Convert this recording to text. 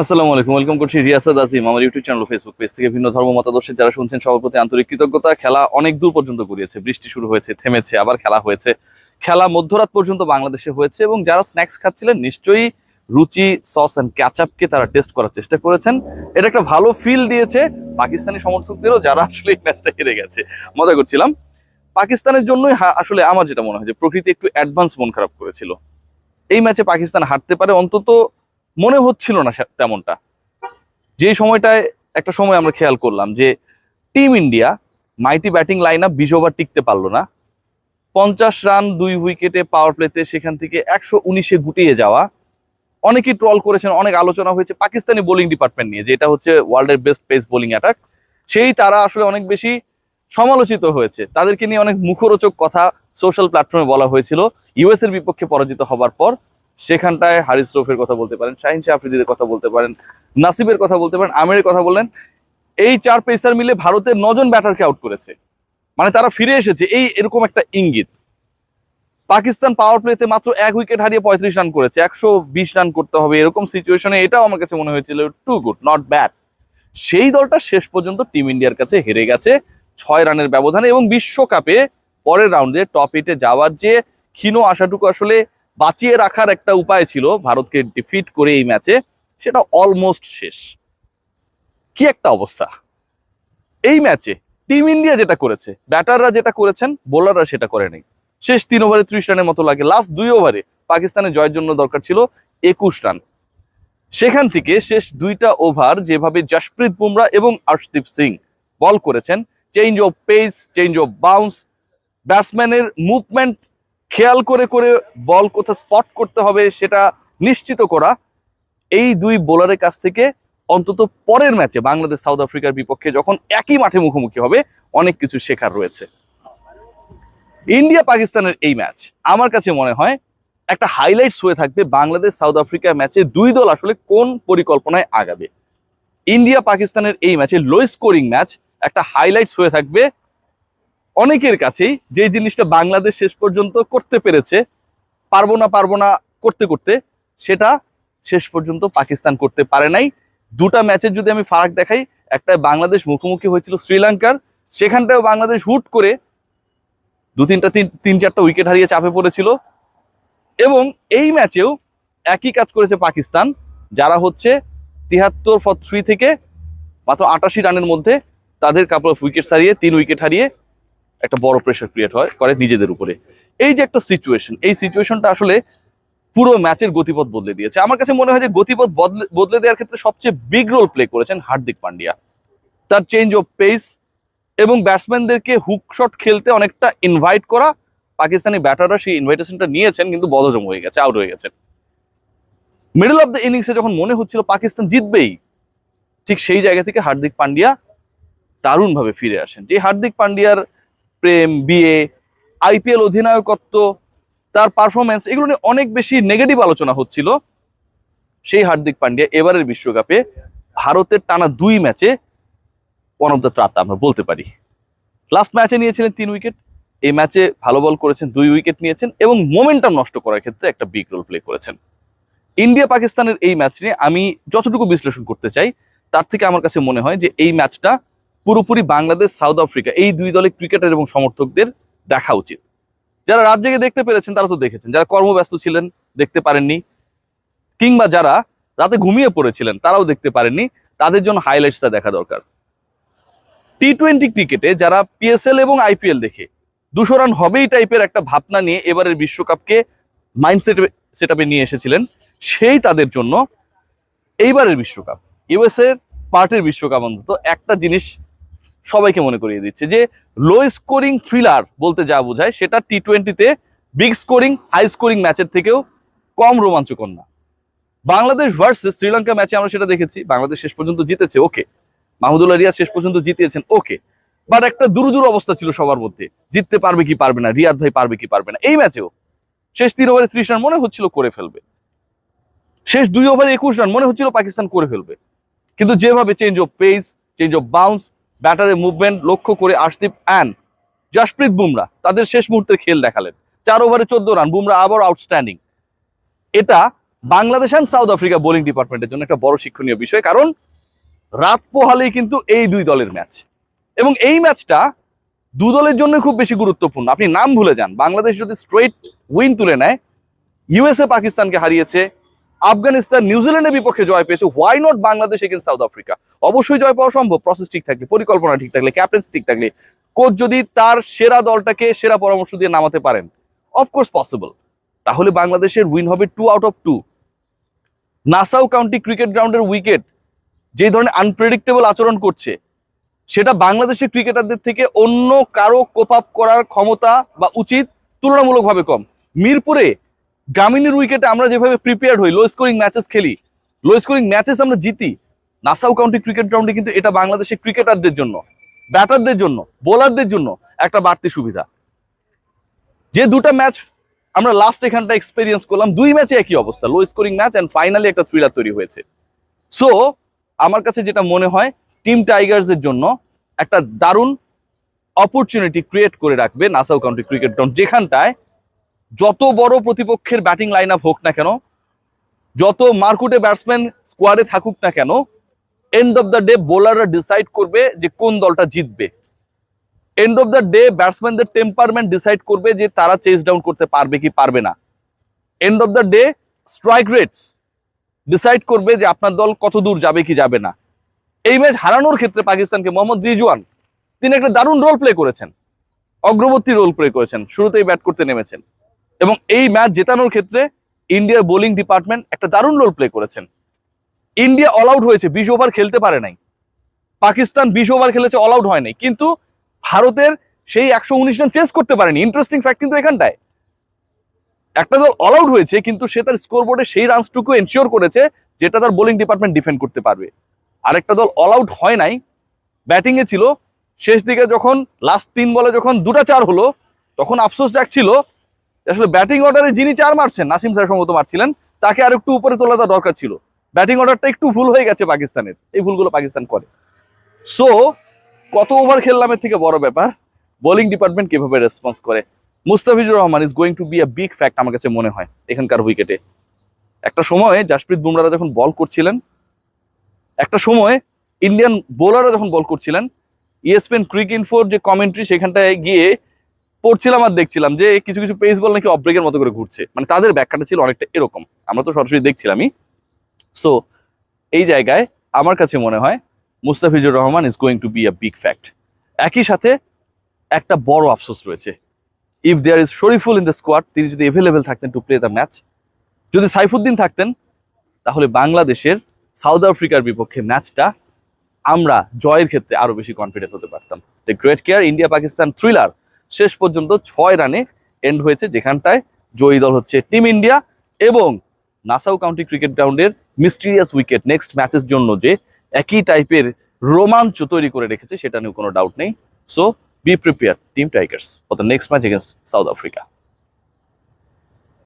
আসসালামু আলাইকুম, ওয়েলকাম করছি রিয়াসাদ আজিম, আমার ইউটিউব চ্যানেল ফেসবুক পেজ থেকে ভিন্ন ধর্ম মতাদর্শের যারা শুনছেন সবার প্রতি আন্তরিক কৃতজ্ঞতা। খেলা অনেক দূর পর্যন্ত গড়িয়েছে, বৃষ্টি শুরু হয়েছে, থেমেছে, আবার খেলা হয়েছে। খেলা মধ্যরাত পর্যন্ত বাংলাদেশে হয়েছে এবং যারা স্ন্যাক্স খাচ্ছিলেন নিশ্চয়ই রুচি সস অ্যান্ড ক্যাচআপকে তারা টেস্ট করার চেষ্টা করেছেন। এটা একটা ভালো ফিল দিয়েছে পাকিস্তানি সমর্থকদেরও যারা আসলে এই ম্যাচটা হেরে গেছে। মজা করছিলাম। পাকিস্তানের জন্যই আসলে আমার যেটা মনে হয় যে প্রকৃতি একটু অ্যাডভান্স মন খারাপ করেছিল। এই ম্যাচে পাকিস্তান হারতে পারে অন্তত মনে হচ্ছিল না তেমনটা। যে সময়টায় একটা সময় আমরা খেয়াল করলাম যে team India mighty batting line up বিশ ওভার টিকতে পারল না। পঞ্চাশ রান, দুই উইকেটে পাওয়ার প্লেতে সেখান থেকে একশো উনিশে গুটিয়ে যাওয়া। অনেকেই ট্রল করেছেন, অনেক আলোচনা হয়েছে পাকিস্তানি বোলিং ডিপার্টমেন্ট নিয়ে যেটা হচ্ছে ওয়ার্ল্ডের বেস্ট পেস বোলিং অ্যাটাক সেই তারা আসলে অনেক বেশি সমালোচিত হয়েছে। তাদেরকে নিয়ে অনেক মুখরোচক কথা সোশ্যাল প্ল্যাটফর্মে বলা হয়েছিল। ইউএস এর বিপক্ষে পরাজিত হবার পর সেখানটায় হারিস রফের কথা বলতে পারেন, শাহিন শাহ আফ্রিদিদের কথা বলতে পারেন, নাসিবের কথা বলতে পারেন আমের কথা বললেন। এই চার পেসার মিলে ভারতের নজন ব্যাটারকে আউট করেছে। মানে তারা ফিরে এসেছে, এই এরকম একটা ইঙ্গিত। পাকিস্তান পাওয়ার প্লেতে মাত্র এক উইকেট হারিয়ে পঁয়ত্রিশ রান করেছে, একশো বিশ রান করতে হবে এরকম সিচুয়েশনে এটাও আমার কাছে মনে হয়েছিল টু গুড নট ব্যাড সেই দলটা শেষ পর্যন্ত টিম ইন্ডিয়ার কাছে হেরে গেছে, ছয় রানের ব্যবধানে এবং বিশ্বকাপে পরের রাউন্ডে টপ এইটে যাওয়ার যে ক্ষীণ আশাটুকু আসলে বাঁচিয়ে রাখার একটা উপায় ছিল ভারতকে ডিফিট করে এই ম্যাচে সেটা অলমোস্ট শেষ। কি একটা অবস্থা। এই ম্যাচে টিম ইন্ডিয়া যেটা করেছে, ব্যাটাররা যেটা করেছেন বোলাররা সেটা করেনি শেষ তিন ওভারে ত্রিশ রানের মতো লাগে। লাস্ট দুই ওভারে পাকিস্তানের জয়ের জন্য দরকার ছিল একুশ রান। সেখান থেকে শেষ দুইটা ওভার যেভাবে জশপ্রীত বুমরা এবং আর্শদীপ সিং বল করেছেন change of pace change of bounce ব্যাটসম্যানের movement খেয়াল করে করে বল কোথায় স্পট করতে হবে সেটা নিশ্চিত করা এই দুই বোলারের কাছ থেকে অন্তত পরের ম্যাচে বাংলাদেশ সাউথ আফ্রিকার বিপক্ষে যখন একই মাঠে মুখোমুখি হবে, অনেক কিছু শেখার রয়েছে। ইন্ডিয়া পাকিস্তানের এই ম্যাচ আমার কাছে মনে হয় একটা হাইলাইটস হয়ে থাকবে বাংলাদেশ সাউথ আফ্রিকা ম্যাচে দুই দল আসলে কোন পরিকল্পনায় আগাবে। ইন্ডিয়া পাকিস্তানের এই ম্যাচে লো স্কোরিং ম্যাচ একটা হাইলাইটস হয়ে থাকবে অনেকের কাছেই যে জিনিসটা বাংলাদেশ শেষ পর্যন্ত করতে পেরেছে, পারব না পারব না করতে করতে, সেটা শেষ পর্যন্ত পাকিস্তান করতে পারে নাই। দুটা ম্যাচের যদি আমি ফারাক দেখাই একটা বাংলাদেশ মুখোমুখি হয়েছিল শ্রীলঙ্কার সেখানটাও বাংলাদেশ হুট করে দু তিনটা তিন তিন চারটা উইকেট হারিয়ে চাপে পড়েছিল। এবং এই ম্যাচেও একই কাজ করেছে পাকিস্তান, যারা হচ্ছে তিয়াত্তর ফর থ্রি থেকে মাত্র আটাশি রানের মধ্যে তাদের কাপড় উইকেট হারিয়ে, তিন উইকেট হারিয়ে একটা বড় প্রেশার ক্রিয়েট হয় করে নিজেদের উপরে। এই যে একটা সিচুয়েশন এই সিচুয়েশনটা আসলে পুরো ম্যাচের গতিপথ বদলে দিয়েছে। আমার কাছে মনে হয় যে গতিপথ বদলে বদলে দেওয়ার ক্ষেত্রে সবচেয়ে বিগ রোল প্লে করেছেন হার্দিক পান্ডিয়া। তার চেঞ্জ অফ পেস এবং ব্যাটসম্যানদেরকে হুক শট খেলতে অনেকটা ইনভাইট করা পাকিস্তানি ব্যাটাররা সেই ইনভাইটেশনটা নিয়েছেন, কিন্তু বদজম হয়ে গেছে আউট হয়ে গেছে। মিডল অফ দ্য ইনিংসে যখন মনে হচ্ছিল পাকিস্তান জিতবেই, ঠিক সেই জায়গা থেকে হার্দিক পান্ডিয়া দারুণভাবে ফিরে আসেন। যে হার্দিক পান্ডিয়ার প্রেম, বিয়ে, আইপিএল অধিনায়কত্ব, তার পারফরমেন্স এগুলো নিয়ে অনেক বেশি নেগেটিভ আলোচনা হচ্ছিল। সেই হার্দিক পান্ডিয়া এবারের বিশ্বকাপে ভারতের টানা দুই ম্যাচে ওয়ান অফ দ্য ত্রাতা, আমরা বলতে পারি। লাস্ট ম্যাচে নিয়েছিলেন তিন উইকেট এই ম্যাচে ভালো বল করেছেন, দুই উইকেট নিয়েছেন এবং মোমেন্টাম নষ্ট করার ক্ষেত্রে একটা বিগ রোল প্লে করেছেন। ইন্ডিয়া পাকিস্তানের এই ম্যাচ নিয়ে আমি যতটুকু বিশ্লেষণ করতে চাই, তার থেকে আমার কাছে মনে হয় যে এই ম্যাচটা পুরোপুরি বাংলাদেশ, সাউথ আফ্রিকা, এই দুই দলের ক্রিকেটার এবং সমর্থকদের দেখা উচিত। যারা রাত জেগে দেখতে পেরেছেন, তারা তো দেখেছেন। যারা কর্মব্যস্ত ছিলেন, দেখতে পারেননি। কিংবা যারা রাতে ঘুমিয়ে পড়েছিলেন, তারাও দেখতে পারেননি। তাদের জন্য হাইলাইটসটা দেখা দরকার। টি টোয়েন্টি ক্রিকেটে যারা পিএসএল এবং আইপিএল দেখে, দুশো রান হবেই টাইপের একটা ভাবনা নিয়ে এবারের বিশ্বকাপকে মাইন্ডসেট সেট নিয়ে এসেছিলেন, সেই তাদের জন্য এইবারের বিশ্বকাপ ইউএসএ পার্টের বিশ্বকাপ অন্তত একটা জিনিস সবাইকে মনে করিয়ে দিচ্ছে যে লো স্কোরিং থ্রিলার বলতে যা বোঝায় সেটা টি টোয়েন্টিতে বিগ স্কোরিং হাই স্কোরিং ম্যাচের থেকেও কম রোমাঞ্চকর না। বাংলাদেশ ভার্সেস শ্রীলঙ্কা ম্যাচে আমরা সেটা দেখেছি। বাংলাদেশ শেষ পর্যন্ত জিতেছে ওকে মাহমুদুল্লাহ রিয়াদ শেষ পর্যন্ত জিতিয়েছেন ওকে বাট একটা দুরুদুর অবস্থা ছিল সবার মধ্যে। জিততে পারবে কি পারবে না, রিয়াদ ভাই পারবে কি পারবে না। এই ম্যাচেও শেষ তিন ওভারে ত্রিশ রান মনে হচ্ছিল করে ফেলবে। শেষ দুই ওভারে একুশ রান মনে হচ্ছিল পাকিস্তান করে ফেলবে। কিন্তু যেভাবে change of pace change of bounce ব্যাটারের মুভমেন্ট লক্ষ্য করে আশদীপ অ্যান্ড জশপ্রীত বুমরা তাদের শেষ মুহূর্তের খেল দেখালেন। চার ওভারে চোদ্দ রান বুমরা আবার আউটস্ট্যান্ডিং এটা Bangladesh and South Africa bowling ডিপার্টমেন্টের জন্য একটা বড় শিক্ষণীয় বিষয়, কারণ রাত পোহালেই কিন্তু এই দুই দলের ম্যাচ এবং এই ম্যাচটা দু দলের জন্য খুব বেশি গুরুত্বপূর্ণ। আপনি নাম ভুলে যান, বাংলাদেশ যদি স্ট্রেট উইন তুলে নেয় ইউএসএ পাকিস্তানকে হারিয়েছে আফগানিস্তান নিউজিল্যান্ডের বিপক্ষে জয় পেয়েছে। Why not Bangladesh against South Africa অবশ্যই জয় পাওয়া সম্ভব। প্রসেস ঠিক থাকলে, পরিকল্পনা ঠিক থাকলে ক্যাপ্টেন্সি ঠিক থাকলে। কোচ যদি তার সেরা দলটাকে সেরা পরামর্শ দিয়ে নামাতে পারেন অফকোর্স পসিবল তাহলে বাংলাদেশের উইন হবে two out of two Nassau County cricket গ্রাউন্ডের উইকেট যে ধরনের আনপ্রেডিক্টেবল আচরণ করছে, সেটা বাংলাদেশের ক্রিকেটারদের থেকে অন্য কারও কোপ আপ করার ক্ষমতা বা উচিত তুলনামূলকভাবে কম। মিরপুরে গ্রামীণের উইকেটে আমরা যেভাবে প্রিপেয়ার হই লো স্কোরিং ম্যাচেস খেলি লো স্কোরিং ম্যাচেস আমরা জিতি নাসাউ কাউন্টি ক্রিকেট গ্রাউন্ডে কিন্তু এটা বাংলাদেশের ক্রিকেটারদের জন্য ব্যাটারদের জন্য বোলারদের জন্য একটা বাড়তি সুবিধা। যে দুটো ম্যাচ আমরা লাস্ট এখানটা এক্সপেরিয়েন্স করলাম, দুই ম্যাচে একই অবস্থা low scoring match and finally একটা থ্রিলার তৈরি হয়েছে। সো আমার কাছে যেটা মনে হয় টিম টাইগার্সের জন্য একটা দারুণ অপরচুনিটি ক্রিয়েট করে রাখবে নাসাউ কাউন্টি ক্রিকেট গ্রাউন্ড যেখানটায় যত বড় প্রতিপক্ষের ব্যাটিং লাইন আপ হোক না কেন, যত মার্কুটে ব্যাটসম্যান স্কোয়াডে থাকুক না কেন এন্ড অফ দ্য ডে বোলাররা ডিসাইড করবে যে কোন দলটা জিতবে। এন্ড অফ দ্য ডে ব্যাটসম্যানদের টেম্পারমেন্ট ডিসাইড করবে যে তারা চেস ডাউন করতে পারবে কি পারবে না। End of the day strike rates decide করবে যে আপনার দল কত দূর যাবে কি যাবে না। এই ম্যাচ হারানোর ক্ষেত্রে পাকিস্তানকে মোহাম্মদ রিজওয়ান, তিনি একটা দারুণ রোল প্লে করেছেন। অগ্রবর্তী রোল প্লে করেছেন। শুরুতেই ব্যাট করতে নেমেছেন। এবং এই ম্যাচ জেতানোর ক্ষেত্রে ইন্ডিয়ার বোলিং ডিপার্টমেন্ট একটা দারুণ রোল প্লে করেছেন। ইন্ডিয়া অল আউট হয়েছে, বিশ ওভার খেলতে পারে নাই। পাকিস্তান বিশ ওভার খেলেছে অল আউট হয় নাই। কিন্তু ভারতের সেই একশো উনিশ রান চেস করতে পারেনি। ইন্টারেস্টিং ফ্যাক্ট কিন্তু এখানটায়। একটা দল অল আউট হয়েছে, কিন্তু সে তার স্কোর বোর্ডে সেই রানসটুকু এনশিওর করেছে, যেটা তার বোলিং ডিপার্টমেন্ট ডিফেন্ড করতে পারবে। আরেকটা দল অল আউট হয় নাই। ব্যাটিং এ ছিল, শেষ দিকে যখন লাস্ট তিন বলে যখন দুটা চার হলো, তখন আফসোস যাচ্ছিল আসলে ব্যাটিং অর্ডারে যিনি চার মারছেন, নাসিম স্যার সম্ভবত মারছিলেন, তাকে আর একটু উপরে তোলা তার দরকার ছিল। ব্যাটিং অর্ডারটা একটু ভুল হয়ে গেছে পাকিস্তানের। এই ভুলগুলো পাকিস্তান করে। সো কত ওভার খেললাম এর থেকে বড় ব্যাপার? বোলিং ডিপার্টমেন্ট কীভাবে রেসপন্স করে? Mustafizur Rahman is going to be a big fact আমার কাছে মনে হয় এখানকার উইকেটে একটা সময় জাসপ্রীত বুমরারা যখন বল করছিলেন, একটা সময় ইন্ডিয়ান বোলাররা যখন বল করছিলেন ইএসপিএন ক্রিক ইনফোর যে কমেন্ট্রি সেখানটায় গিয়ে পড়ছিলাম আর দেখছিলাম যে কিছু কিছু পেস বল নাকি অব্রেকের মতো করে ঘুরছে। মানে তাদের ব্যাখ্যাটা ছিল অনেকটা এরকম। আমরা তো সরাসরি দেখছিলামই। সো এই জায়গায় আমার কাছে মনে হয় Mustafizur Rahman is going to be a big fact একই সাথে একটা বড় আফসোস রয়েছে। If there is Shoriful in the squad তিনি যদি এভেলেবেল থাকতেন টু প্লে দ্য ম্যাচ যদি সাইফুদ্দিন থাকতেন, তাহলে বাংলাদেশের সাউথ আফ্রিকার বিপক্ষে ম্যাচটা আমরা জয়ের ক্ষেত্রে আরও বেশি কনফিডেন্ট হতে পারতাম। The great care India Pakistan thriller শেষ পর্যন্ত ছয় রানে এন্ড হয়েছে, যেখানটায় জয়ী দল হচ্ছে টিম ইন্ডিয়া এবং নাসাউ কাউন্টি ক্রিকেট গ্রাউন্ডের মিস্টিরিয়াস উইকেট নেক্সট ম্যাচের জন্য যে একই টাইপের রোমাঞ্চ তৈরি করে রেখেছে, সেটা নিয়েও কোনো ডাউট নেই। So be prepare team Tigers for the next match against South Africa